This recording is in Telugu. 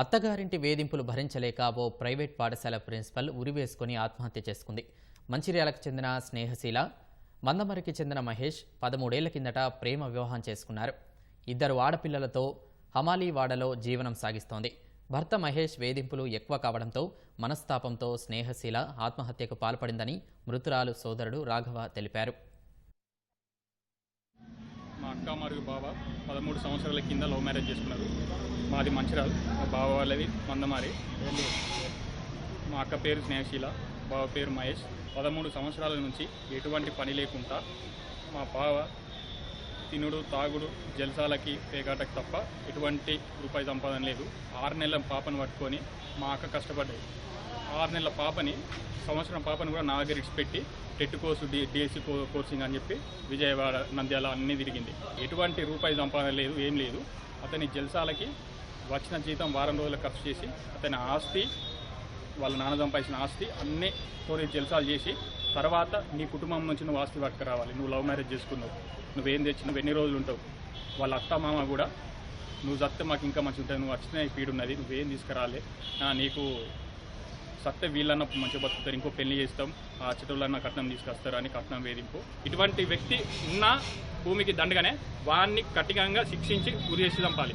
అత్తగారింటి వేధింపులు భరించలేక ఓ ప్రైవేట్ పాఠశాల ప్రిన్సిపల్ ఉరివేసుకుని ఆత్మహత్య చేసుకుంది. మంచిర్యాలకు చెందిన స్నేహశీల మందమరికి చెందిన మహేష్ పదమూడేళ్ళ కిందట ప్రేమ వివాహం చేసుకున్నారు. ఇద్దరు ఆడపిల్లలతో హమాలీవాడలో జీవనం సాగిస్తోంది. భర్త మహేష్ వేధింపులు ఎక్కువ కావడంతో మనస్తాపంతో స్నేహశీల ఆత్మహత్యకు పాల్పడిందని మృతురాలు సోదరుడు రాఘవ తెలిపారు. మా అక్క మరియు బావ పదమూడు సంవత్సరాల కింద లవ్ మ్యారేజ్ చేసుకున్నారు. మాది మంచిరాలు మా బావ వాళ్ళది మందమారి. మా అక్క పేరు స్నేహశీల బావ పేరు మహేష్. పదమూడు సంవత్సరాల నుంచి ఎటువంటి పని లేకుండా మా బావ తినుడు తాగుడు జలసాలకి పేకాటకు తప్ప ఎటువంటి రూపాయి సంపాదన లేదు. ఆరు నెలల పాపను పట్టుకొని మా అక్క కష్టపడ్డది. ఆరు నెలల పాపని సంవత్సరం పాపని కూడా నా దగ్గర ఇడిచిపెట్టి TET course D DSC coaching అని చెప్పి విజయవాడ నంద్యాల అన్నీ తిరిగింది. ఎటువంటి రూపాయి సంపాదన లేదు ఏం లేదు. అతని జల్సాలకి వచ్చిన జీతం వారం రోజులు ఖర్చు చేసి అతని ఆస్తి వాళ్ళ నాన్న సంపాదించిన ఆస్తి అన్నీ తోడి జల్సాలు చేసి తర్వాత నీ కుటుంబం నుంచి నువ్వు ఆస్తి పట్టుకురావాలి నువ్వు లవ్ మ్యారేజ్ చేసుకున్నావు నువ్వేం తెచ్చి నువ్వు ఎన్ని రోజులు ఉంటావు వాళ్ళ అత్త మామ కూడా నువ్వు చస్తే మాకు ఇంకా మంచి ఉంటుంది నువ్వు వచ్చిన పీడు ఉన్నది నువ్వేం తీసుకురాలే నీకు సత్తే వీళ్ళన్న మంచిగా బతుకుతారు ఇంకో పెళ్ళి చేస్తాం ఆ చిట్టులన్న కట్నం తీసుకొస్తారు అని కట్నం వేధింపు. ఇటువంటి వ్యక్తి ఉన్న భూమికి దండగానే వాడిని కఠినంగా శిక్షించి గురి చేసి చంపాలి.